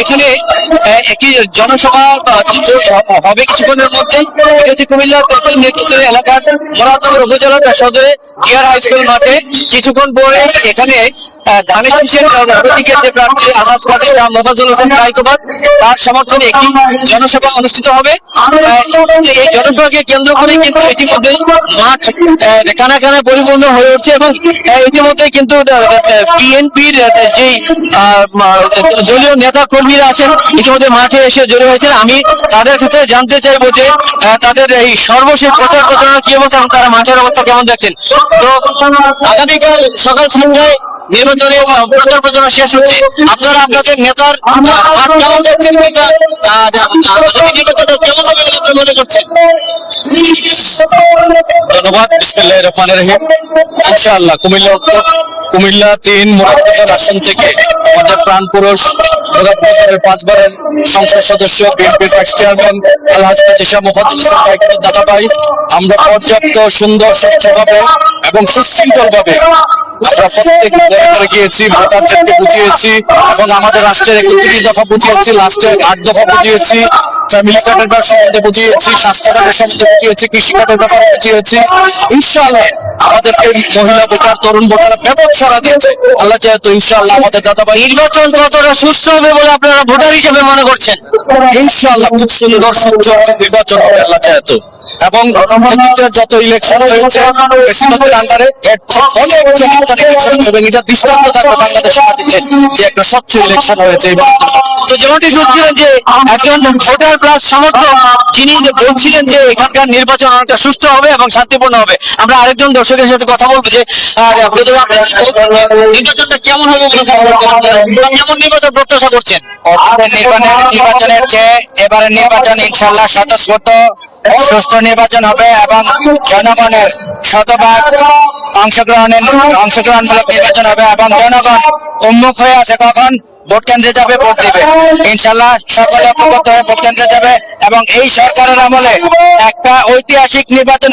এখানে একটি জনসভা হবে কিছুক্ষণের মধ্যে। কুমিল্লা দক্ষিণ নির্বাচনী এলাকার মোরাদনগর উপজেলার সদরে জিয়ার হাই স্কুল মাঠে। কিছুক্ষণ পরে এখানে মোফাজুল তার সমর্থনে একটি জনসভা অনুষ্ঠিত হবে। এই কেন্দ্র করে কিন্তু ইতিমধ্যে মাঠ পরিপূর্ণ হয়ে উঠছে এবং ইতিমধ্যে কিন্তু বিএনপির যে দলীয় নেতা কর্মীরা আছেন, ইতিমধ্যে মাঠে এসে জড়ো হয়েছেন। আমি তাদের কাছে জানতে চাইব যে তাদের এই সর্বশেষ প্রচার প্রচারণা কি অবস্থা তারা মাঠের অবস্থা কেমন দেখছেন? তো আগামীকাল সকাল সন্ধ্যায় নির্বাচনে প্রচার প্রচারণা শেষ হচ্ছে। আপনারা, আপনাদের নেতার কেমন দেখছেন নির্বাচনটা কেমন হবে বলে আপনি মনে করছেন? ধন্যবাদ বিসমিল্লাহ রহমান রহিম। ইনশাআল্লাহ, কুমিল্লা কুমিল্লা তিন মুরাদনগর আসন থেকে প্রাণ পুরুষ পাঁচবারের সংসদ সদস্য, বিএনপির ভাইস চেয়ারম্যান আলহাজ দাদা ভাই, আমরা পর্যাপ্ত সুন্দর, স্বচ্ছভাবে এবং সুশৃঙ্খল ভাবে আমরা প্রত্যেক গিয়েছি বুঝিয়েছি, এবং আমাদের রাষ্ট্রের একত্রিশ দফা বুঝিয়েছি লাস্টে আট দফা বুঝিয়েছি। ফ্যামিলি ব্যাপারে ব্যাপার সম্বন্ধে বুঝিয়েছি স্বাস্থ্য সম্বন্ধে বুঝিয়েছি কৃষি ব্যাপারে বুঝিয়েছি। ইনশাআল্লাহ আমাদেরকে মহিলা ভোটার তরুণ ভোটার ব্যাপক সারা দিয়েছে। আল্লাহ যেহেতু ইনশাআল্লাহ আমাদের দাদাভাই নির্বাচন কতটা সুস্থ হবে বলে আপনারা ভোটার হিসেবে মনে করছেন? ইনশাল্লাহ খুব সুন্দর সুচ্ছ নির্বাচন হবে আল্লাহ যেহেতু এবং অতীতের যত ইলেকশন হয়েছে বেশিরভাগের আন্ডারে অনেক চমৎকার ইলেকশন এবং এটা দৃষ্টান্ত থাকবে বাংলাদেশ মাটিতে যে একটা স্বচ্ছ ইলেকশন হয়েছে এবং তো যেমনটি শুনছিলেন যে একজন ভোটার প্লাস সমর্থক যিনি বলছিলেন যে এখানকার নির্বাচন অনেকটা সুষ্ঠু হবে এবং শান্তিপূর্ণ হবে। আমরা আরেকজন দর্শকের সাথে কথা বলব যে নির্বাচনটা কেমন হবে বলে মনে কেমন নির্বাচন প্রত্যাশা করছেন? নির্বাচনের চেয়ে এবারের নির্বাচন ইনশাল্লাহ স্বতঃস্ফূর্ত। সুষ্ঠু নির্বাচন হবে এবং জনগণের শতভাগ অংশগ্রহণের অংশগ্রহণমূলক নির্বাচন হবে এবং জনগণ উন্মুখ হয়ে আছে। কখন? ভোট কেন্দ্রে যাবে, ভোট দিবে। ইনশাল্লাহ সকলে ভোট কেন্দ্রে যাবে এবং এই সরকারের আমলে একটা ঐতিহাসিক নির্বাচন